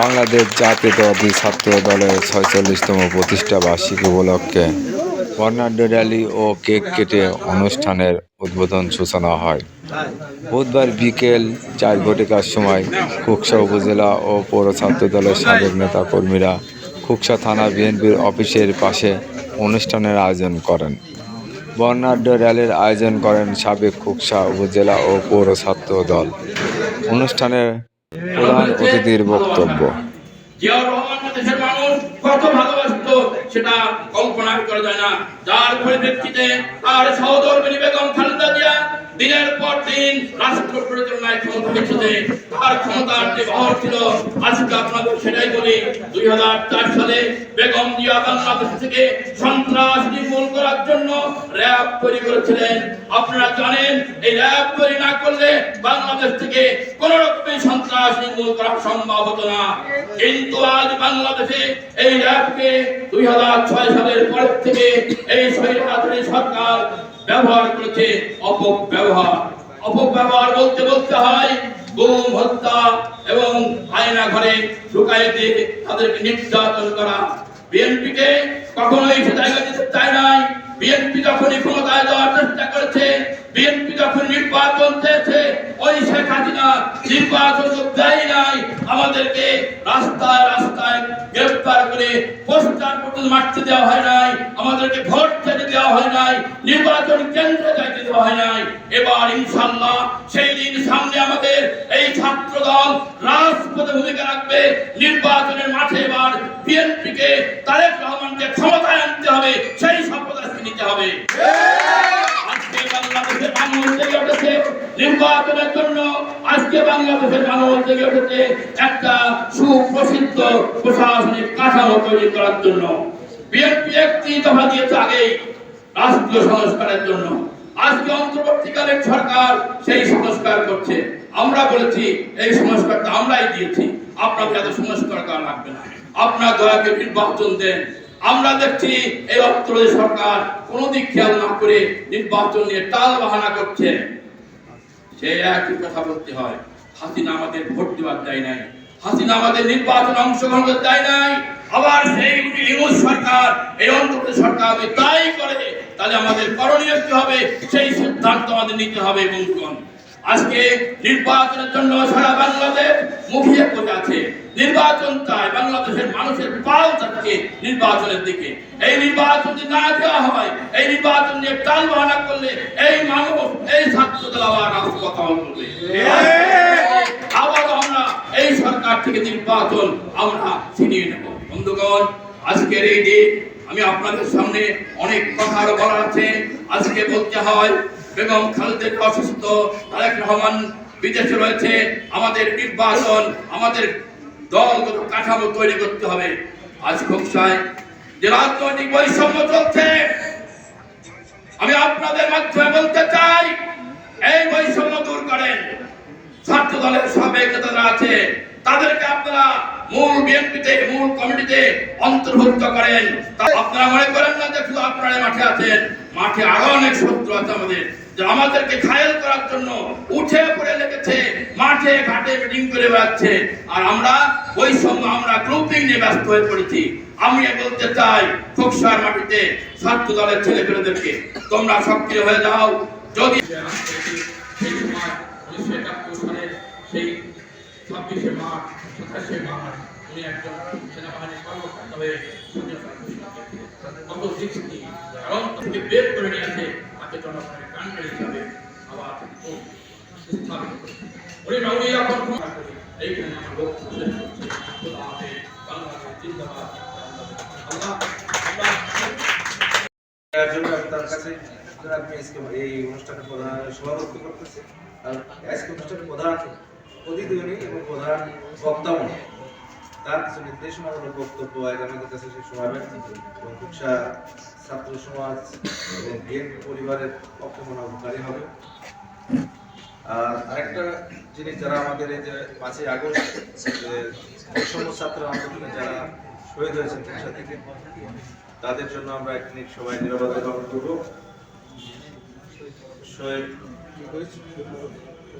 বাংলাদেশ জাতীয় জাতীয়তাবাদী ছাত্র দলের ছয়চল্লিশতম প্রতিষ্ঠা বার্ষিকী উপলক্ষে বর্ণাঢ্য র্যালি ও কেক কেটে অনুষ্ঠানের উদ্বোধন সূচনা হয়। বুধবার বিকেল চার ঘটিকার সময় খুকসা উপজেলা ও পৌর ছাত্র দলের সাবেক নেতা কর্মীরা খুকসা থানা বিএনপির অফিসের পাশে অনুষ্ঠানের আয়োজন করেন। বর্ণাঢ্য র্যালির আয়োজন করেন সাবেক খুকসা উপজেলা ও পৌর ছাত্র দল। অনুষ্ঠানের প্রধান অতিথির বক্তব্য। জিয়াউর রহমান দেশের মানুষ কত ভালোবাসত, সেটা কল্পনা করা যায় না। যার পরিপ্রেক্ষিতে আর সহধর্মিনী বেগম খালেদা জিয়া দিনের পর দিন রাষ্ট্র পরিচালনায় ক্ষমতা তার ক্ষমতার যে ছিল, আজকে আপনাদের সেটাই বলি, দুই হাজার চার সালে বেগম জিয়া বাংলাদেশ থেকে সন্ত্রাস নির্মূল করার জন্য র্যাব তৈরি করেছিলেন। আপনারা জানেন, এই র্যাব তৈরি না করলে বাংলাদেশ থেকে কোন রকমের সন্ত্রাস নির্মূল করা সম্ভব হতো না। কিন্তু আজ বাংলাদেশে এই র্যাবকে দুই সালের পর থেকে এই স্বৈরাচারী সরকার ব্যবহার করেছে অপব্যবহার। অপব্যবহার বলতে বলতে হয়, গুম, হত্যা এবং আয়না ঘরে ঢুকাই দিয়ে তাদেরকে নির্যাতন করা। বিএনপিকে জায়গা দিতে চায় নাই। বিএনপি ক্ষমতায় চেষ্টা করেছে, বিএনপি যখন নির্বাচন চেয়েছে, ওই শেখ হাসিনা নির্বাচন দেয় নাই। আমাদেরকে রাস্তায় রাস্তায় গ্রেফতার করে পোস্টার পর্যন্ত মারতে দেওয়া হয় নাই। আমাদেরকে ভোট খেতে দেওয়া হয় নাই। নির্বাচন কেন্দ্রে যাইতে দেওয়া হয় নাই। এবার ইনশাল্লাহ ভূমিকা রাখবে। নির্বাচনের মাঠে এবার বিএনপিকে তারেক রহমানকে ক্ষমতায় আনতে হবে, সেই আজকে নিতে হবে। আজকে উঠেছে। নির্বাচনের জন্য আজকে বাংলাদেশের মানুষ জেগে উঠেছে একটা সুপ্রসিদ্ধ প্রশাসনিক কাঠামো তৈরি করার জন্য। বিএনপি একটি দফা দিয়েছে আগেই রাষ্ট্রীয় সংস্কারের জন্য। আজকে অন্তর্বর্তীকালীন সরকার সেই সংস্কার করছে। আমরা বলেছি, এই সংস্কারটা আমরাই দিয়েছি। আপনাকে এত সংস্কার করা লাগবে না। আপনার দয়াকে নির্বাচন দেন। আমরা দেখছি এই অত্রদের সরকার কোনো দিক খেয়াল না করে নির্বাচন নিয়ে টাল বাহানা করছে। সেই একই কথা বলতে হয়। হাসিনা আমাদের ভোট দেওয়ার দেয় নাই। হাসিনা আমাদের নির্বাচন অংশগ্রহণ করতে দেয় নাই। আবার সেই ইউনুস সরকার, এই অন্তর্বর্তী সরকার তাই করে, তাহলে আমাদের করণীয় কি হবে? সেই সিদ্ধান্ত আমাদের নিতে হবে বন্ধুগণ আজকে নির্বাচনের জন্য সারা বাংলাদেশ মুখিয়ে পড়ে আছে। নির্বাচন চায় বাংলাদেশের মানুষের পাল যাচ্ছে নির্বাচনের দিকে। এই নির্বাচন যদি না দেওয়া হয়, এই নির্বাচন নিয়ে টাল বাহানা করলে এই মানুষ, এই ছাত্রদের আবার আমরা এই সরকার থেকে নির্বাচন আমরা ছিনিয়ে নেব। বন্ধুগণ, আজকের এই দিন আমি আপনাদের সামনে অনেক কথা আরও বলার আছে। আজকে বলতে হয়, বেগম খালেদা জিয়া অসুস্থ, তারেক রহমান বিদেশে রয়েছে। আমাদের নির্বাচন, আমাদের দলগত কাঠামো তৈরি করতে হবে। আজ খোকসায় যে রাজনৈতিক বৈষম্য চলছে। আমি আপনাদের মাধ্যমে বলতে চাই এই বৈষম্য দূর করেন ছাত্র দলের সাবেক নেতারা আছে তাদেরকে আপনারা মূল বিএনপিতে, মূল কমিটিতে অন্তর্ভুক্ত করেন। আপনারা মনে করেন না যে শুধু আপনারা মাঠে আছেন? মাঠে আরও অনেক শত্রু আছে আমাদের। যে আমাদেরকে ঘায়েল করার জন্য উঠে পড়ে লেগেছে, মাঠে ঘাটে মিটিং করে বেড়াচ্ছে। আর আমরা ওই সময় আমরা গ্রুপিং নিয়ে ব্যস্ত হয়ে পড়েছি। আমি বলতে চাই খোকসার মাটিতে ছাত্র দলের ছেলেপেলেদেরকে তোমরা সক্রিয় হয়ে যাও। যদি সেই সময় উনিশশো একাত্তর সালের সেই ছাব্বিশে মার্চ সাতাশে মার্চ উনি একজন সেনাবাহিনীর কর্মকর্তা হয়ে করেছিলেন। কত দৃষ্টি কারণ থেকে বের করে নিয়েছে তাকে জনগণের কান্ডারি হিসাবে আবার উনি উনি এখন এইখানে আমার জন্য আমি কাছে আপনি এই অনুষ্ঠানের প্রধান সভাপতি করতেছি আর আজকে প্রধান অতিথি এবং প্রধান বক্তাও উনি। তার কিছু নির্দেশনামূলক বক্তব্য আজ আমাদের কাছে সে শোনাবেন। এবং কুকসা ছাত্র সমাজ এবং বিএনপি পরিবারের পক্ষে মনে উপকারী হবে। আর আরেকটা জিনিস যারা আমাদের এই যে পাঁচই আগস্ট, যে ছাত্র আন্দোলনে যারা শহীদ হয়েছেন কুকসা থেকে, তাদের জন্য আমরা এক মিনিট সবাই নিরাপদে পালন করব। শহীদ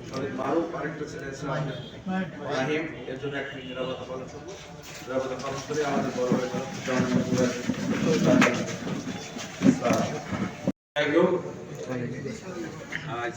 শহীদ মারুফ আরেকটা ছেলে আছে রাহিম এর জন্য একটি নিরাপত্তা পালন করব। নিরাপত্তা পালন করে আমাদের বড় হয়ে গেল আজ